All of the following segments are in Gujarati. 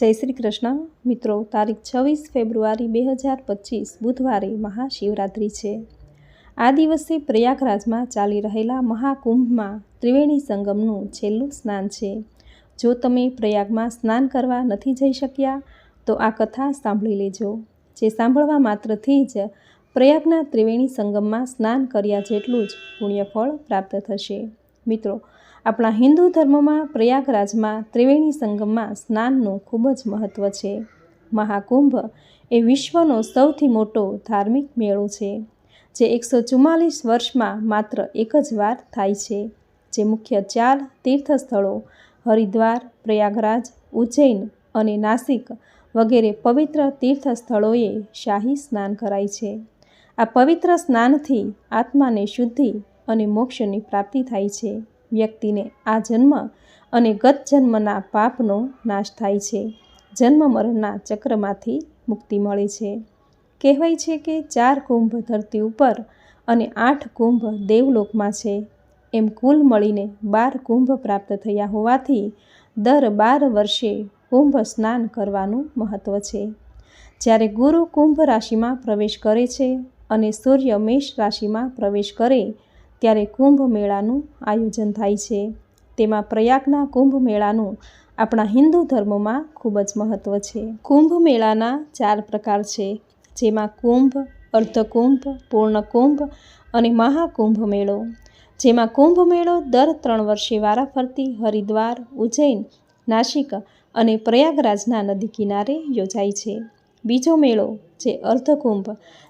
જય શ્રી કૃષ્ણ. મિત્રો, તારીખ છવ્વીસ ફેબ્રુઆરી બે હજાર પચીસ બુધવારે મહાશિવરાત્રિ છે. આ દિવસે પ્રયાગરાજમાં ચાલી રહેલા મહાકુંભમાં ત્રિવેણી સંગમનું છેલ્લું સ્નાન છે. જો તમે પ્રયાગમાં સ્નાન કરવા નથી જઈ શક્યા, તો આ કથા સાંભળી લેજો. જે સાંભળવા માત્રથી જ પ્રયાગના ત્રિવેણી સંગમમાં સ્નાન કર્યા જેટલું જ પુણ્યફળ પ્રાપ્ત થશે. મિત્રો આપણા હિન્દુ ધર્મમાં પ્રયાગરાજમાં ત્રિવેણી સંગમમાં સ્નાનનું ખૂબ જ મહત્ત્વ છે. મહાકુંભ એ વિશ્વનો સૌથી મોટો ધાર્મિક મેળો છે, જે એકસો ચુમ્માલીસ વર્ષમાં માત્ર એક જ વાર થાય છે, જે મુખ્ય ચાર તીર્થસ્થળો હરિદ્વાર, પ્રયાગરાજ, ઉજ્જૈન અને નાસિક વગેરે પવિત્ર તીર્થસ્થળોએ શાહી સ્નાન કરાય છે. આ પવિત્ર સ્નાનથી આત્માને શુદ્ધિ અને મોક્ષની પ્રાપ્તિ થાય છે. વ્યક્તિને આ જન્મ અને ગત જન્મના પાપનો નાશ થાય છે. જન્મ મરણના ચક્રમાંથી મુક્તિ મળે છે. કહેવાય છે કે ચાર કુંભ ધરતી ઉપર અને આઠ કુંભ દેવલોકમાં છે. એમ કુલ મળીને બાર કુંભ પ્રાપ્ત થયા હોવાથી દર બાર વર્ષે કુંભ સ્નાન કરવાનું મહત્ત્વ છે. જ્યારે ગુરુ કુંભ રાશિમાં પ્રવેશ કરે છે અને સૂર્ય મેષ રાશિમાં પ્રવેશ કરે ત્યારે કુંભ મેળાનું આયોજન થાય છે. તેમાં પ્રયાગના કુંભ મેળાનું આપણા હિન્દુ ધર્મમાં ખૂબ જ મહત્ત્વ છે. કુંભ મેળાના ચાર પ્રકાર છે, જેમાં કુંભ, અર્ધકુંભ, પૂર્ણકુંભ અને મહાકુંભ મેળો જેમાં કુંભ મેળો દર ત્રણ વર્ષે વારાફરતી, હરિદ્વાર, ઉજ્જૈન, નાસિક અને પ્રયાગરાજના નદી કિનારે યોજાય છે. બીજો મેળો જે અર્ધકુંભ,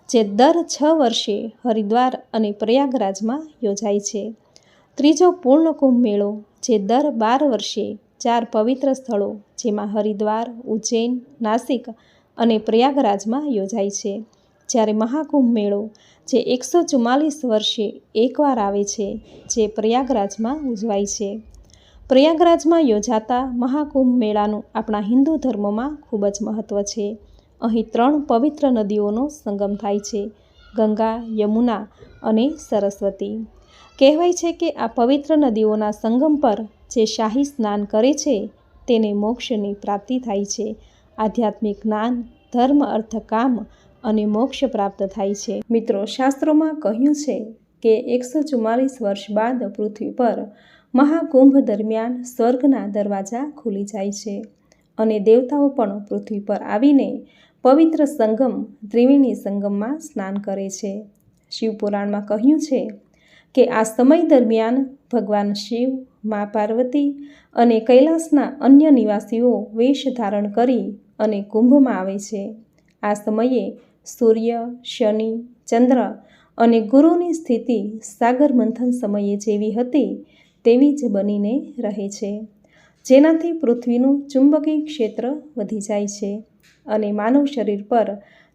જે દર છ વર્ષે હરિદ્વાર અને પ્રયાગરાજમાં યોજાય છે. ત્રીજો પૂર્ણકુંભ મેળો જે દર બાર વર્ષે ચાર પવિત્ર સ્થળો, જેમાં હરિદ્વાર, ઉજ્જૈન, નાસિક અને પ્રયાગરાજમાં યોજાય છે. જ્યારે મહાકુંભ મેળો જે એકસો ચુમ્માલીસ વર્ષે એકવાર આવે છે, જે પ્રયાગરાજમાં ઉજવાય છે. પ્રયાગરાજમાં યોજાતા મહાકુંભ મેળાનું આપણા હિન્દુ ધર્મમાં ખૂબ જ મહત્ત્વ છે. અહીં ત્રણ પવિત્ર નદીઓનો સંગમ થાય છે, ગંગા, યમુના અને સરસ્વતી. કહેવાય છે કે આ પવિત્ર નદીઓના સંગમ પર જે શાહી સ્નાન કરે છે, તેને મોક્ષની પ્રાપ્તિ થાય છે. આધ્યાત્મિક જ્ઞાન, ધર્મ અર્થ કામ અને મોક્ષ પ્રાપ્ત થાય છે. મિત્રો, શાસ્ત્રોમાં કહ્યું છે કે એકસો ચુમ્માલીસ વર્ષ બાદ પૃથ્વી પર મહાકુંભ દરમિયાન સ્વર્ગના દરવાજા ખુલી જાય છે અને દેવતાઓ પણ પૃથ્વી પર આવીને પવિત્ર સંગમ ત્રિવેણી સંગમમાં સ્નાન કરે છે. શિવપુરાણમાં કહ્યું છે કે આ સમય દરમિયાન ભગવાન શિવ, મા પાર્વતી અને કૈલાસના અન્ય નિવાસીઓ વેશ ધારણ કરી અને કુંભમાં આવે છે. આ સમયે સૂર્ય, શનિ, ચંદ્ર અને ગુરુની સ્થિતિ સાગર મંથન સમયે જેવી હતી તેવી જ બનીને રહે છે. જેનાથી પૃથ્વીનું ચુંબકીય ક્ષેત્ર વધી જાય છે. અને માનવ શરીર પર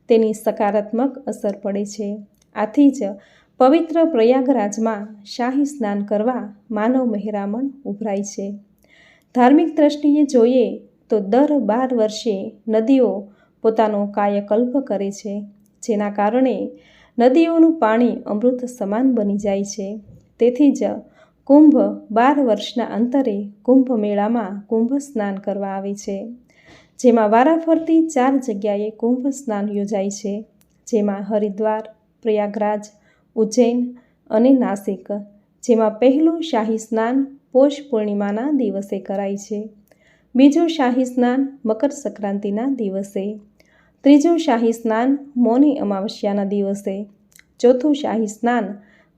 તેની સકારાત્મક અસર પડે છે. આથી જ પવિત્ર પ્રયાગરાજમાં શાહી સ્નાન કરવા માનવ મહેરામણ ઉભરાય છે. ધાર્મિક દ્રષ્ટિએ જોઈએ તો દર બાર વર્ષે નદીઓ પોતાનો કાયકલ્પ કરે છે, જેના કારણે નદીઓનું પાણી અમૃત સમાન બની જાય છે. તેથી જ કુંભ બાર વર્ષના અંતરે કુંભ મેળામાં કુંભ સ્નાન કરવા આવે છે. જેમાં વારાફરતી ચાર જગ્યાએ કુંભ સ્નાન યોજાય છે, જેમાં હરિદ્વાર, પ્રયાગરાજ, ઉજ્જૈન અને નાસિક, જેમાં પહેલું શાહી સ્નાન પોષ પૂર્ણિમાના દિવસે કરાય છે. બીજું શાહી સ્નાન મકર સંક્રાંતિના દિવસે. ત્રીજું શાહી સ્નાન મૌની અમાવસ્યાના દિવસે. ચોથું શાહી સ્નાન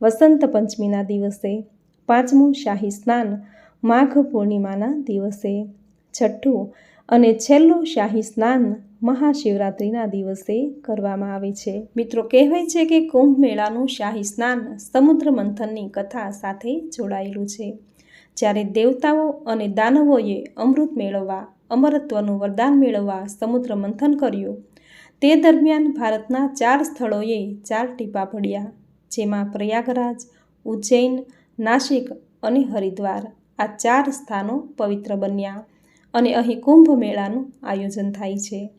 વસંત પંચમીના દિવસે. પાંચમું શાહી સ્નાન માઘ પૂર્ણિમાના દિવસે. છઠ્ઠું અને છેલ્લું શાહી સ્નાન મહાશિવરાત્રિના દિવસે કરવામાં આવે છે. મિત્રો, કહેવાય છે કે કુંભ મેળાનું શાહી સ્નાન સમુદ્ર મંથનની કથા સાથે જોડાયેલું છે. જ્યારે દેવતાઓ અને દાનવોએ અમૃત મેળવવા, અમરત્વનું વરદાન મેળવવા સમુદ્ર મંથન કર્યું, તે દરમિયાન ભારતના ચાર સ્થળોએ ચાર ટીપા પડ્યા જેમાં પ્રયાગરાજ, ઉજ્જૈન, નાસિક અને હરિદ્વાર આ ચાર સ્થાનો પવિત્ર બન્યા. અને અહીં કુંભ મેળાનું આયોજન થાય છે.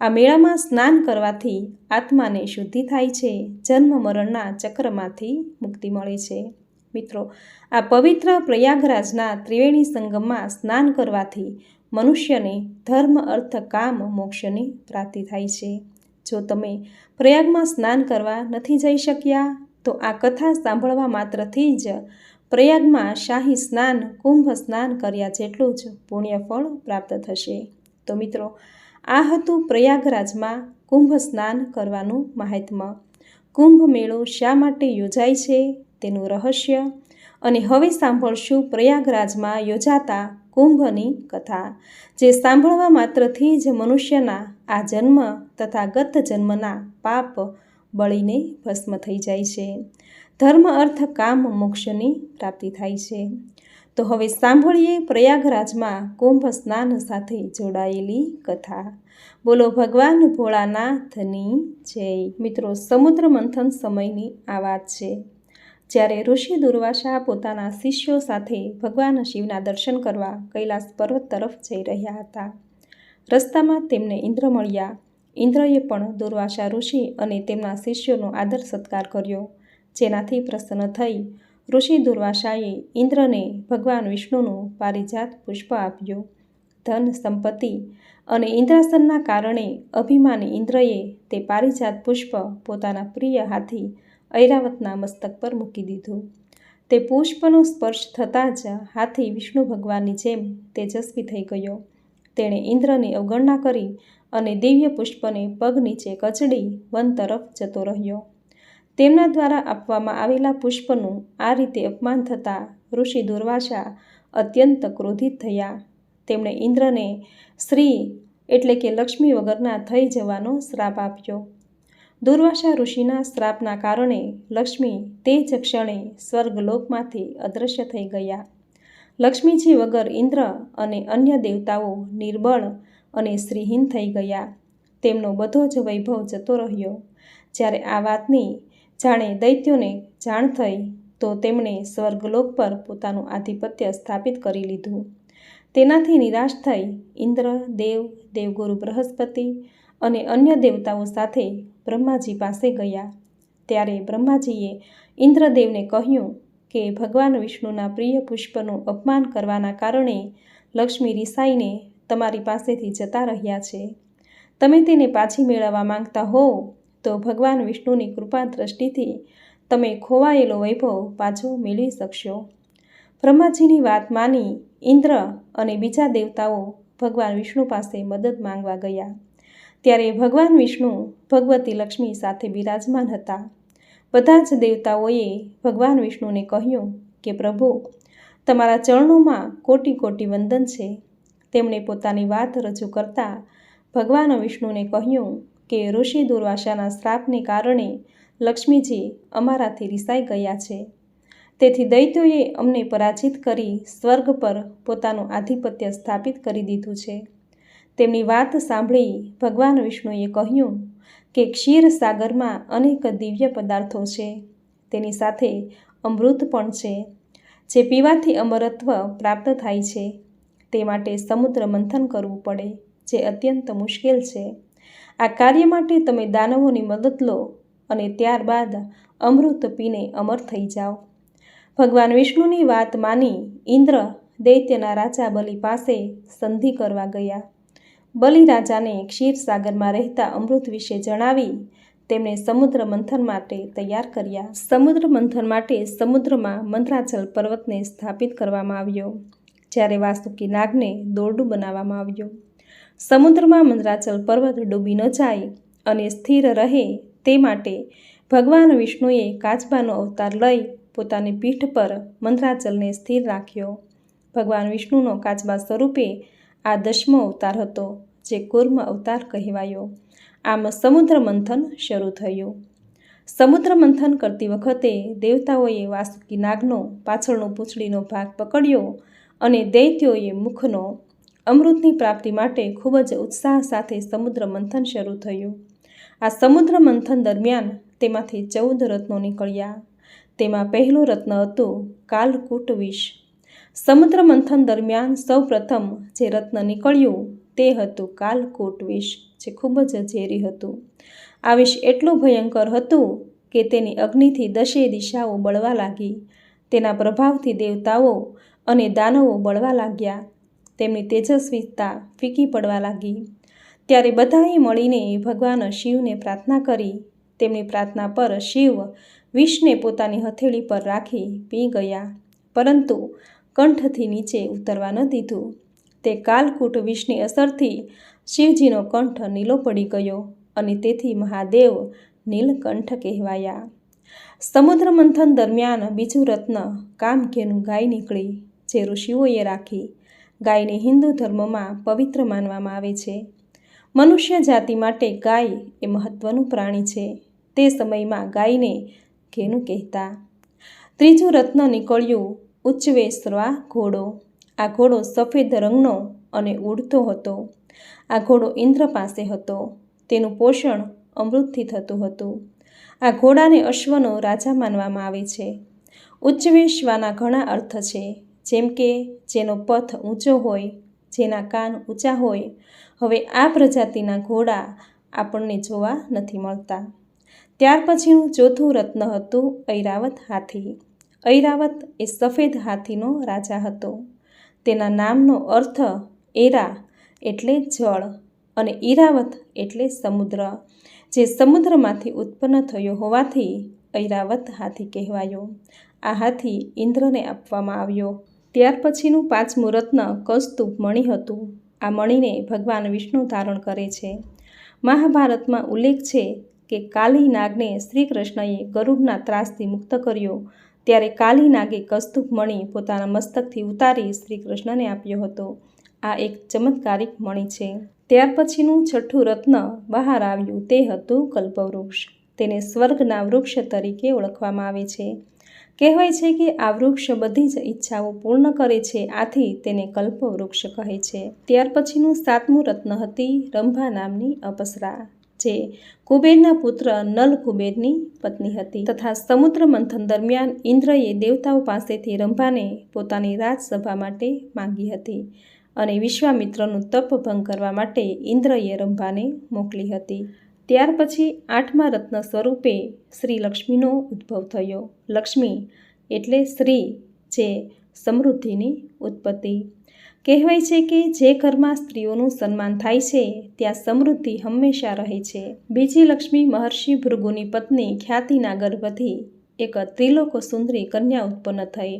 આ મેળામાં સ્નાન કરવાથી આત્માને શુદ્ધિ થાય છે. જન્મ મરણના ચક્રમાંથી મુક્તિ મળે છે. મિત્રો, આ પવિત્ર પ્રયાગરાજના ત્રિવેણી સંગમમાં સ્નાન કરવાથી મનુષ્યને ધર્મ, અર્થ, કામ, મોક્ષની પ્રાપ્તિ થાય છે. જો તમે પ્રયાગમાં સ્નાન કરવા નથી જઈ શક્યા, તો આ કથા સાંભળવા માત્રથી જ પ્રયાગમાં શાહી સ્નાન, કુંભ સ્નાન કર્યા જેટલું જ પુણ્યફળ પ્રાપ્ત થશે. તો મિત્રો, આ હતું પ્રયાગરાજમાં કુંભ સ્નાન કરવાનું મહાત્મ્ય. કુંભ મેળો શા માટે યોજાય છે તેનું રહસ્ય અને હવે સાંભળશું પ્રયાગરાજમાં યોજાતા કુંભની કથા, જે સાંભળવા માત્રથી જ મનુષ્યના આ જન્મ તથા ગત જન્મના પાપ બળીને ભસ્મ થઈ જાય છે. ધર્મ, અર્થ, કામ, મોક્ષની પ્રાપ્તિ થાય છે. તો હવે સાંભળીએ પ્રયાગરાજમાં કુંભ સ્નાન સાથે જોડાયેલી કથા. બોલો ભગવાન ભોળાનાથની જય. મિત્રો, સમુદ્ર મંથન સમયની આ વાત છે. જ્યારે ઋષિ દુર્વાસા પોતાના શિષ્યો સાથે ભગવાન શિવના દર્શન કરવા કૈલાસ પર્વત તરફ જઈ રહ્યા હતા. રસ્તામાં તેમને ઇન્દ્ર મળ્યા. ઇન્દ્રએ પણ દુર્વાસા ઋષિ અને તેમના શિષ્યોનો આદર સત્કાર કર્યો. જેનાથી પ્રસન્ન થઈ. ઋષિ દુર્વાસાએ ઇન્દ્રને ભગવાન વિષ્ણુનું પારિજાત પુષ્પ આપ્યું. ધન, સંપત્તિ અને ઇન્દ્રાસનના કારણે અભિમાની ઇન્દ્રએ તે પારિજાત પુષ્પ પોતાના પ્રિય હાથી ઐરાવતના મસ્તક પર મૂકી દીધું. તે પુષ્પનો સ્પર્શ થતાં જ હાથી વિષ્ણુ ભગવાનની જેમ તેજસ્વી થઈ ગયો. તેણે ઇન્દ્રની અવગણના કરી અને દિવ્ય પુષ્પને પગ નીચે કચડી વન તરફ જતો રહ્યો. તેમના દ્વારા આપવામાં આવેલા પુષ્પનું આ રીતે અપમાન થતાં ઋષિ દુર્વાસા અત્યંત ક્રોધિત થયા. તેમણે ઇન્દ્રને શ્રી એટલે કે લક્ષ્મી વગરના થઈ જવાનો શ્રાપ આપ્યો. દુર્વાસા ઋષિના શ્રાપના કારણે લક્ષ્મી તે જ ક્ષણે સ્વર્ગલોકમાંથી અદૃશ્ય થઈ ગયા. લક્ષ્મીજી વગર ઇન્દ્ર અને અન્ય દેવતાઓ નિર્બળ અને શ્રીહીન થઈ ગયા. તેમનો બધો જ વૈભવ જતો રહ્યો. જ્યારે આ વાતની જાણે દૈત્યોને જાણ થઈ તો તેમણે સ્વર્ગલોક પર પોતાનું આધિપત્ય સ્થાપિત કરી લીધું. તેનાથી નિરાશ થઈ ઇન્દ્ર, દેવ, દેવગુરુ બૃહસ્પતિ અને અન્ય દેવતાઓ સાથે બ્રહ્માજી પાસે ગયા. ત્યારે બ્રહ્માજીએ ઇન્દ્રદેવને કહ્યું કે ભગવાન વિષ્ણુના પ્રિય પુષ્પનું અપમાન કરવાના કારણે લક્ષ્મી રિસાઈને તમારી પાસેથી જતા રહ્યા છે. તમે તેને પાછી મેળવવા માંગતા હો તો ભગવાન વિષ્ણુની કૃપા દ્રષ્ટિથી તમે ખોવાયેલો વૈભવ પાછો મેળવી શકશો. બ્રહ્માજીની વાત માની ઇન્દ્ર અને બીજા દેવતાઓ ભગવાન વિષ્ણુ પાસે મદદ માંગવા ગયા. ત્યારે ભગવાન વિષ્ણુ ભગવતી લક્ષ્મી સાથે બિરાજમાન હતા. બધા જ દેવતાઓએ ભગવાન વિષ્ણુને કહ્યું કે, પ્રભુ, તમારા ચરણોમાં કોટી કોટી વંદન છે. તેમણે પોતાની વાત રજૂ કરતા ભગવાન વિષ્ણુને કહ્યું કે ઋષિ દુર્વાસાના શ્રાપને કારણે લક્ષ્મીજી અમારાથી રિસાઈ ગયા છે. તેથી દૈત્યોએ અમને પરાજિત કરી સ્વર્ગ પર પોતાનું આધિપત્ય સ્થાપિત કરી દીધું છે. તેમની વાત સાંભળી ભગવાન વિષ્ણુએ કહ્યું કે ક્ષીર સાગરમાં અનેક દિવ્ય પદાર્થો છે. તેની સાથે અમૃત પણ છે, જે પીવાથી અમરત્વ પ્રાપ્ત થાય છે. તે માટે સમુદ્ર મંથન કરવું પડે, જે અત્યંત મુશ્કેલ છે. આ કાર્ય માટે તમે દાનવોની મદદ લો અને ત્યારબાદ અમૃત પીને અમર થઈ જાઓ. ભગવાન વિષ્ણુની વાત માની ઇન્દ્ર દૈત્યના રાજા બલિ પાસે સંધિ કરવા ગયા. બલિ રાજાને ક્ષીરસાગરમાં રહેતા અમૃત વિશે જણાવી તેમણે સમુદ્ર મંથન માટે તૈયાર કર્યા. સમુદ્ર મંથન માટે સમુદ્રમાં મંત્રાચલ પર્વતને સ્થાપિત કરવામાં આવ્યો, જ્યારે વાસુકી નાગને દોરડું બનાવવામાં આવ્યું. સમુદ્રમાં મંદ્રાચલ પર્વત ડૂબી ન જાય અને સ્થિર રહે તે માટે ભગવાન વિષ્ણુએ કાચબાનો અવતાર લઈ પોતાની પીઠ પર મંત્રાચલને સ્થિર રાખ્યો. ભગવાન વિષ્ણુનો કાચબા સ્વરૂપે આ દસમો અવતાર હતો, જે કુર્મ અવતાર કહેવાયો. આમ સમુદ્ર મંથન શરૂ થયું. સમુદ્ર મંથન કરતી વખતે દેવતાઓએ વાસુકી નાગનો પાછળનો પૂંછડીનો ભાગ પકડ્યો અને દૈત્યોએ મુખનો અમૃતની પ્રાપ્તિ માટે ખૂબ જ ઉત્સાહ સાથે સમુદ્ર મંથન શરૂ થયું. આ સમુદ્ર મંથન દરમિયાન તેમાંથી ચૌદ રત્નો નીકળ્યા. તેમાં પહેલું રત્ન હતું કાલકૂટ વિષ. સમુદ્ર મંથન દરમિયાન સૌ પ્રથમ જે રત્ન નીકળ્યું તે હતું કાલકૂટ વિષ, જે ખૂબ જ ઝેરી હતું. આ વિષ એટલું ભયંકર હતું કે તેની અગ્નિથી દશે દિશાઓ બળવા લાગી. તેના પ્રભાવથી દેવતાઓ અને દાનવો બળવા લાગ્યા. તેમની તેજસ્વીતા ફીકી પડવા લાગી. ત્યારે બધાએ મળીને ભગવાન શિવને પ્રાર્થના કરી. તેમની પ્રાર્થના પર શિવ વિષને પોતાની હથેળી પર રાખી પી ગયા. પરંતુ કંઠથી નીચે ઉતરવા ન દીધું. તે કાલકૂટ વિષની અસરથી શિવજીનો કંઠ નીલો પડી ગયો અને તેથી મહાદેવ નીલકંઠ કહેવાયા. સમુદ્ર મંથન દરમિયાન બીજું રત્ન કામકેનું ગાય નીકળી, જે ઋષિઓએ રાખી. ગાયને હિન્દુ ધર્મમાં પવિત્ર માનવામાં આવે છે. મનુષ્ય જાતિ માટે ગાય એ મહત્વનું પ્રાણી છે. તે સમયમાં ગાયને ઘેનું કહેતા. ત્રીજું રત્ન નીકળ્યું ઉચ્ચવેશ્રવા ઘોડો. આ ઘોડો સફેદ રંગનો અને ઉડતો હતો. આ ઘોડો ઇન્દ્ર પાસે હતો. તેનું પોષણ અમૃતથી થતું હતું. આ ઘોડાને અશ્વનો રાજા માનવામાં આવે છે. ઉચ્ચવેશ્વાના ઘણા અર્થ છે. જેમ કે જેનો પથ ઊંચો હોય, જેના કાન ઊંચા હોય, હવે આ પ્રજાતિના ઘોડા આપણને જોવા નથી મળતા. ત્યાર પછીનું ચોથું રત્ન હતું ઐરાવત હાથી. ઐરાવત એ સફેદ હાથીનો રાજા હતો. તેના નામનો અર્થ એરા એટલે જળ અને ઈરાવત એટલે સમુદ્ર, જે સમુદ્રમાંથી ઉત્પન્ન થયો હોવાથી ઐરાવત હાથી કહેવાયો. આ હાથી ઇન્દ્રને આપવામાં આવ્યો. ત્યાર પછીનું પાંચમું રત્ન કૌસ્તુભ મણી હતું. આ મણીને ભગવાન વિષ્ણુ ધારણ કરે છે. મહાભારતમાં ઉલ્લેખ છે કે કાલી નાગને શ્રી કૃષ્ણએ ગરુડના ત્રાસથી મુક્ત કર્યો. ત્યારે કાલી નાગે કસ્તુભ મણિ પોતાના મસ્તકથી ઉતારી શ્રી કૃષ્ણને આપ્યો હતો. આ એક ચમત્કારિક મણિ છે. ત્યાર પછીનું છઠ્ઠું રત્ન બહાર આવ્યું તે હતું કલ્પવૃક્ષ. તેને સ્વર્ગના વૃક્ષ તરીકે ઓળખવામાં આવે છે. કહેવાય છે કે આ વૃક્ષ બધી જ ઈચ્છાઓ પૂર્ણ કરે છે, આથી તેને કલ્પવૃક્ષ કહે છે. ત્યાર પછીનું સાતમું રત્ન હતી રંભા નામની અપસરા, જે કુબેરના પુત્ર નલ કુબેરની પત્ની હતી. તથા સમુદ્ર મંથન દરમિયાન ઇન્દ્રએ દેવતાઓ પાસેથી રંભાને પોતાની રાજસભા માટે માંગી હતી અને વિશ્વામિત્રનું તપ ભંગ કરવા માટે ઇન્દ્રએ રંભાને મોકલી હતી. ત્યાર પછી આઠમા રત્ન સ્વરૂપે શ્રી લક્ષ્મીનો ઉદ્ભવ થયો. લક્ષ્મી એટલે શ્રી જે સમૃદ્ધિની ઉત્પત્તિ. કહેવાય છે કે જે ઘરમાં સ્ત્રીઓનું સન્માન થાય છે, ત્યાં સમૃદ્ધિ હંમેશા રહે છે. બીજી લક્ષ્મી મહર્ષિ ભૃગુની પત્ની ખ્યાતિના ગર્ભથી એક ત્રિલોક સુંદરી કન્યા ઉત્પન્ન થઈ,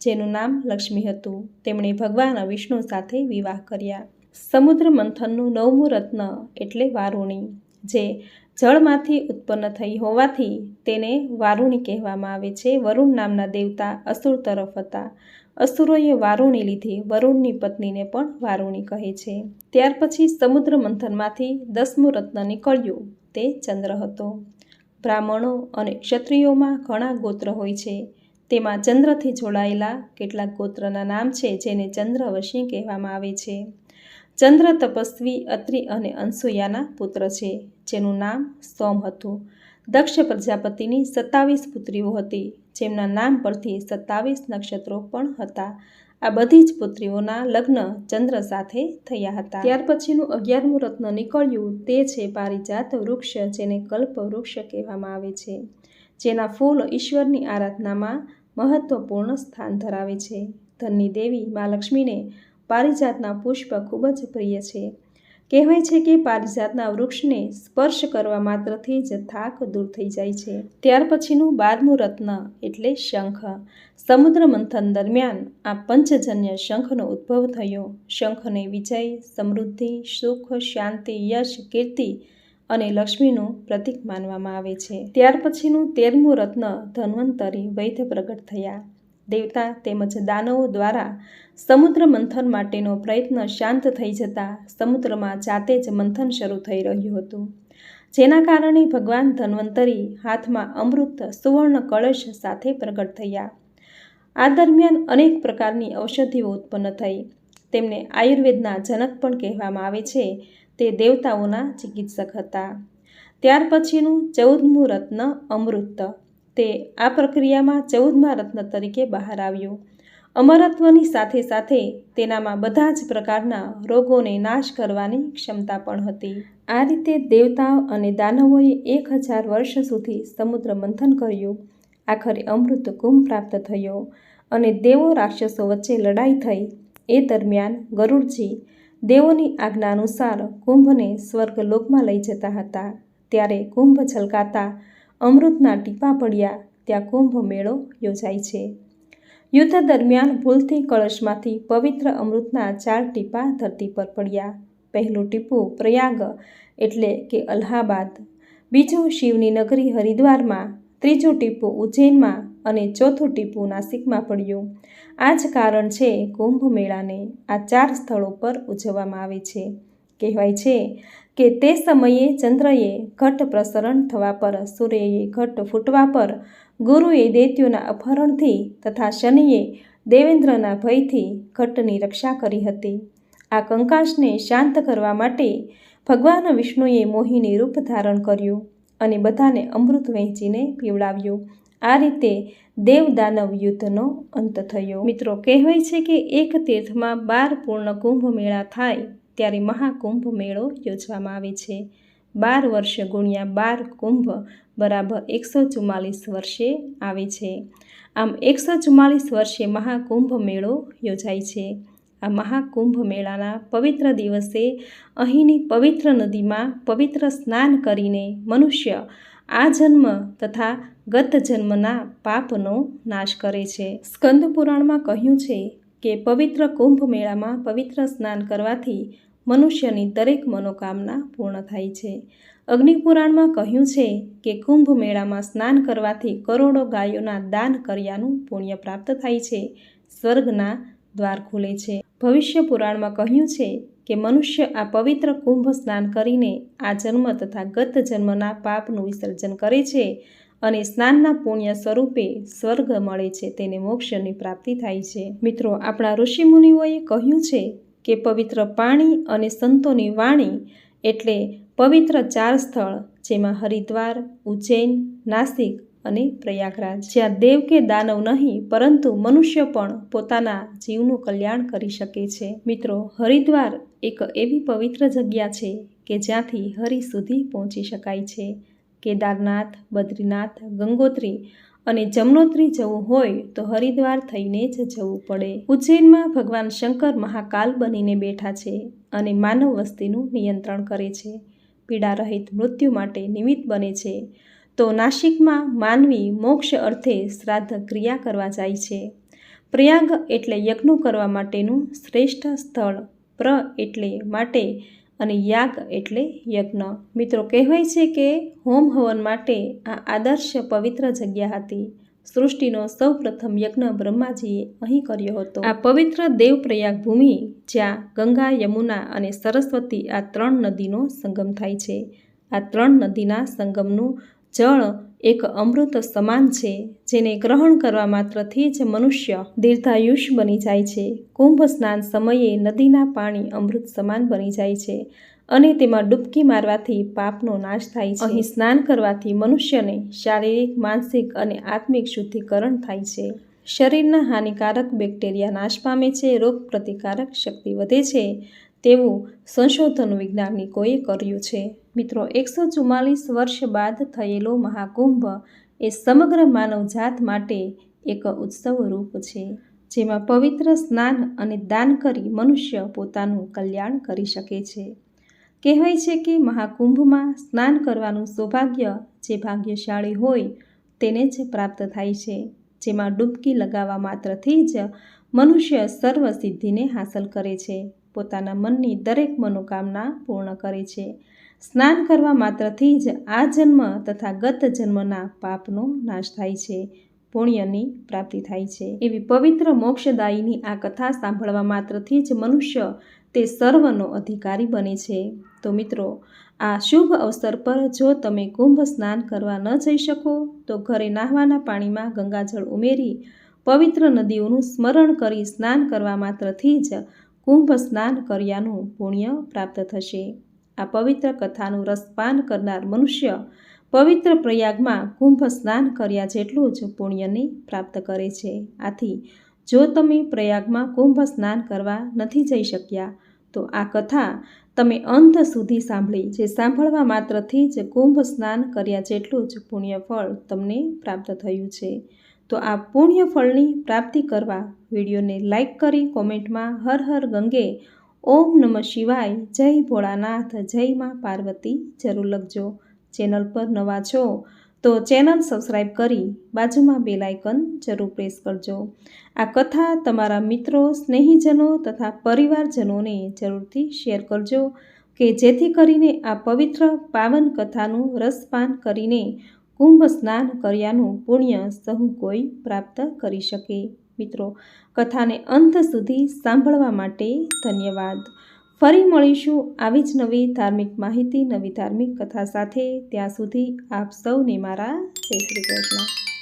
જેનું નામ લક્ષ્મી હતું. તેમણે ભગવાન વિષ્ણુ સાથે વિવાહ કર્યા. સમુદ્ર મંથનનું નવમું રત્ન એટલે વારુણી. જે જળમાંથી ઉત્પન્ન થઈ હોવાથી તેને વારુણી કહેવામાં આવે છે. વરુણ નામના દેવતા અસુર તરફ હતા. અસુરોએ વારુણી લીધી. વરુણની પત્નીને પણ વારુણી કહે છે. ત્યાર પછી સમુદ્ર મંથનમાંથી દસમું રત્ન નીકળ્યું. તે ચંદ્ર હતો. બ્રાહ્મણો અને ક્ષત્રિયોમાં ઘણા ગોત્ર હોય છે. તેમાં ચંદ્રથી જોડાયેલા કેટલાક ગોત્રના નામ છે, જેને ચંદ્રવશી કહેવામાં આવે છે. ચંદ્ર તપસ્વી, અત્રિ અને અંસુયાના પુત્ર છે. જેનું નામ સોમ હતું. દક્ષ પ્રજાપતિની સત્તાવીસ પુત્રીઓ હતી, જેમના નામ પરથી સત્તાવીસ નક્ષત્રો પણ હતા. આ બધી જ પુત્રીઓના લગ્ન ચંદ્ર સાથે થયા હતા. ત્યાર પછીનું અગિયારમું રત્ન નીકળ્યું તે છે પારિજાત વૃક્ષ, જેને કલ્પ વૃક્ષ કહેવામાં આવે છે, જેના ફૂલ ઈશ્વરની આરાધનામાં મહત્વપૂર્ણ સ્થાન ધરાવે છે. ધનની દેવી મા લક્ષ્મીને પારિજાતના પુષ્પ ખૂબ જ પ્રિય છે. કહેવાય છે કે પારિજાતના વૃક્ષને સ્પર્શ કરવા માત્રથી જ થાક દૂર થઈ જાય છે. ત્યાર પછીનું બારમું રત્ન એટલે શંખ. સમુદ્ર મંથન દરમિયાન આ પંચજન્ય શંખનો ઉદ્ભવ થયો. શંખને વિજય, સમૃદ્ધિ, સુખ, શાંતિ, યશ, કીર્તિ અને લક્ષ્મીનું પ્રતીક માનવામાં આવે છે. ત્યાર પછીનું તેરમું રત્ન ધન્વંતરી વૈધ પ્રગટ થયા. દેવતા તેમજ દાનવો દ્વારા સમુદ્ર મંથન માટેનો પ્રયત્ન શાંત થઈ જતા સમુદ્રમાં જાતે જ મંથન શરૂ થઈ રહ્યું હતું. જેના કારણે ભગવાન ધન્વંતરી હાથમાં અમૃત, સુવર્ણ, કળશ સાથે પ્રગટ થયા. આ દરમિયાન અનેક પ્રકારની ઔષધિઓ ઉત્પન્ન થઈ. તેમને આયુર્વેદના જનક પણ કહેવામાં આવે છે. તે દેવતાઓના ચિકિત્સક હતા. ત્યાર પછીનું ચૌદમું રત્ન અમૃત. તે આ પ્રક્રિયામાં ચૌદમા રત્ન તરીકે બહાર આવ્યું. અમરત્વની સાથે સાથે તેનામાં બધા જ પ્રકારના રોગોને નાશ કરવાની ક્ષમતા પણ હતી. આ રીતે દેવતાઓ અને દાનવોએ એક હજાર વર્ષ સુધી સમુદ્ર મંથન કર્યું. આખરે અમૃત કુંભ પ્રાપ્ત થયો અને દેવો રાક્ષસો વચ્ચે લડાઈ થઈ. એ દરમિયાન ગરુડજી દેવોની આજ્ઞા અનુસાર કુંભને સ્વર્ગલોકમાં લઈ જતા હતા. ત્યારે કુંભ છલકાતા અમૃતના ટીપાં પડ્યા, ત્યાં કુંભ મેળો યોજાય છે. યુદ્ધ દરમિયાન ભૂલથી કળશમાંથી પવિત્ર અમૃતના ચાર ટીપા ધરતી પર પડ્યા. પહેલું ટીપું પ્રયાગ, એટલે કે અલ્હાબાદ. બીજું શિવની નગરી હરિદ્વારમાં. ત્રીજું ટીપું ઉજ્જૈનમાં અને ચોથું ટીપું નાસિકમાં પડ્યું. આ જ કારણ છે કુંભ મેળાને આ ચાર સ્થળો પર ઉજવવામાં આવે છે. કહેવાય છે કે તે સમયે ચંદ્રએ ઘટ પ્રસરણ થવા પર સૂર્યએ ઘટ ફૂટવા પર ગુરુએ દૈત્યોના અપહરણથી તથા શનિએ દેવેન્દ્રના ભયથી ઘટની રક્ષા કરી હતી. આ કંકાશને શાંત કરવા માટે ભગવાન વિષ્ણુએ મોહિની રૂપ ધારણ કર્યું અને બધાને અમૃત વહેંચીને પીવડાવ્યું. આ રીતે દેવ દાનવ યુદ્ધનો અંત થયો. મિત્રો, કહેવાય છે કે એક તીર્થમાં બાર પૂર્ણ કુંભ મેળા થાય ત્યારે મહાકુંભ મેળો યોજવામાં આવે છે. બાર વર્ષ ગુણ્યા બાર કુંભ બરાબર એકસો ચુમ્માલીસ વર્ષે આવે છે. આમ એકસો ચુમ્માલીસ વર્ષે મહાકુંભ મેળો યોજાય છે. આ મહાકુંભ મેળાના પવિત્ર દિવસે અહીંની પવિત્ર નદીમાં પવિત્ર સ્નાન કરીને મનુષ્ય આ જન્મ તથા ગત જન્મના પાપનો નાશ કરે છે. સ્કંદ પુરાણમાં કહ્યું છે કે પવિત્ર કુંભ મેળામાં પવિત્ર સ્નાન કરવાથી મનુષ્યની દરેક મનોકામના પૂર્ણ થાય છે. અગ્નિપુરાણમાં કહ્યું છે કે કુંભ મેળામાં સ્નાન કરવાથી કરોડો ગાયોના દાન કર્યાનું પુણ્ય પ્રાપ્ત થાય છે. સ્વર્ગના દ્વાર ખુલે છે. ભવિષ્ય પુરાણમાં કહ્યું છે કે મનુષ્ય આ પવિત્ર કુંભ સ્નાન કરીને આ જન્મ તથા ગત જન્મના પાપનું વિસર્જન કરે છે. અને સ્નાનના પુણ્ય સ્વરૂપે સ્વર્ગ મળે છે, તેને મોક્ષની પ્રાપ્તિ થાય છે. મિત્રો, આપણા ઋષિમુનિઓએ કહ્યું છે કે પવિત્ર પાણી અને સંતોની વાણી એટલે પવિત્ર ચાર સ્થળ, જેમાં હરિદ્વાર, ઉજ્જૈન, નાસિક અને પ્રયાગરાજ. જ્યાં દેવ કે દાનવ નહીં, પરંતુ મનુષ્ય પણ પોતાના જીવનું કલ્યાણ કરી શકે છે. મિત્રો, હરિદ્વાર એક એવી પવિત્ર જગ્યા છે કે જ્યાંથી હરિ સુધી પહોંચી શકાય છે. કેદારનાથ, બદ્રીનાથ, ગંગોત્રી અને જમનોત્રી જવું હોય તો હરિદ્વાર થઈને જ જવું પડે. ઉજ્જૈનમાં ભગવાન શંકર મહાકાલ બનીને બેઠા છે અને માનવ વસ્તીનું નિયંત્રણ કરે છે. પીડા રહિત મૃત્યુ માટે નિમિત્ત બને છે. તો નાસિકમાં માનવી મોક્ષ અર્થે શ્રાદ્ધ ક્રિયા કરવા જાય છે. પ્રયાગ એટલે યજ્ઞ કરવા માટેનું શ્રેષ્ઠ સ્થળ. પ્ર એટલે માટે અને યાગ એટલે યજ્ઞ. મિત્રો, કહેવાય છે કે હોમ હવન માટે આ આદર્શ પવિત્ર જગ્યા હતી. સૃષ્ટિનો સૌ પ્રથમ યજ્ઞ બ્રહ્માજીએ અહીં કર્યો હતો. આ પવિત્ર દેવપ્રયાગ ભૂમિ, જ્યાં ગંગા, યમુના અને સરસ્વતી આ ત્રણ નદીનો સંગમ થાય છે. આ ત્રણ નદીના સંગમનું જળ એક અમૃત સમાન છે, જેને ગ્રહણ કરવા માત્રથી જ મનુષ્ય દીર્ઘાયુષ બની જાય છે. કુંભ સ્નાન સમયે નદીના પાણી અમૃત સમાન બની જાય છે અને તેમાં ડૂબકી મારવાથી પાપનો નાશ થાય છે. અહીં સ્નાન કરવાથી મનુષ્યને શારીરિક, માનસિક અને આત્મિક શુદ્ધિકરણ થાય છે. શરીરના હાનિકારક બેક્ટેરિયા નાશ પામે છે, રોગ પ્રતિકારક શક્તિ વધે છે તેવું સંશોધન વિજ્ઞાનિકોએ કર્યું છે. મિત્રો, એકસો ચુમ્માલીસ વર્ષ બાદ થયેલો મહાકુંભ એ સમગ્ર માનવજાત માટે એક ઉત્સવ રૂપ છે, જેમાં પવિત્ર સ્નાન અને દાન કરી મનુષ્ય પોતાનું કલ્યાણ કરી શકે છે. કહેવાય છે કે મહાકુંભમાં સ્નાન કરવાનું સૌભાગ્ય જે ભાગ્યશાળી હોય તેને જ પ્રાપ્ત થાય છે, જેમાં ડૂબકી લગાવવા માત્રથી જ મનુષ્ય સર્વ સિદ્ધિને હાંસલ કરે છે, પોતાના મનની દરેક મનોકામના પૂર્ણ કરે છે. સ્નાન કરવા માત્રથી જ આ જન્મ તથા ગત જન્મના પાપનો નાશ થાય છે, પુણ્યની પ્રાપ્તિ થાય છે. એવી પવિત્ર મોક્ષદાયીની આ કથા સાંભળવા માત્રથી જ મનુષ્ય તે સર્વનો અધિકારી બને છે. તો મિત્રો, આ શુભ અવસર પર જો તમે કુંભ સ્નાન કરવા ન જઈ શકો, તો ઘરે નાહવાના પાણીમાં ગંગાજળ ઉમેરી પવિત્ર નદીઓનું સ્મરણ કરી સ્નાન કરવા માત્રથી જ કુંભ સ્નાન કર્યાનું પુણ્ય પ્રાપ્ત થશે. આ પવિત્ર કથાનું રસપાન કરનાર મનુષ્ય પવિત્ર પ્રયાગમાં કુંભ સ્નાન કર્યા જેટલું જ પુણ્યને પ્રાપ્ત કરે છે. આથી, જો તમે પ્રયાગમાં કુંભ સ્નાન કરવા નથી જઈ શક્યા, તો આ કથા તમે અંત સુધી સાંભળી, જે સાંભળવા માત્રથી જ કુંભ સ્નાન કર્યા જેટલું જ પુણ્ય ફળ તમને પ્રાપ્ત થયું છે. તો આ પુણ્ય ફળની પ્રાપ્તિ કરવા વિડીયોને લાઇક કરી, કોમેન્ટમાં હર હર ગંગે ઓમ નમઃ શિવાય. જય ભોળાનાથ, જય માં પાર્વતી. જરૂર લખજો ચેનલ પર નવા છો તો ચેનલ સબસ્ક્રાઈબ કરી બાજુમાં બે આઇકન જરૂર પ્રેસ કરજો. આ કથા તમારા મિત્રો, સ્નેહીજનો તથા પરિવારજનોને જરૂરથી શેર કરજો કે જેથી કરીને આ પવિત્ર પાવન કથાનું રસપાન કરીને કુંભ સ્નાન કર્યાનું પુણ્ય સહુ કોઈ પ્રાપ્ત કરી શકે. મિત્રો, કથાને અંત સુધી સાંભળવા માટે ધન્યવાદ. ફરી મળીશું આવી જ નવી ધાર્મિક માહિતી, નવી ધાર્મિક કથા સાથે. ત્યાં સુધી આપ સૌને મારા જય શ્રી કૃષ્ણ.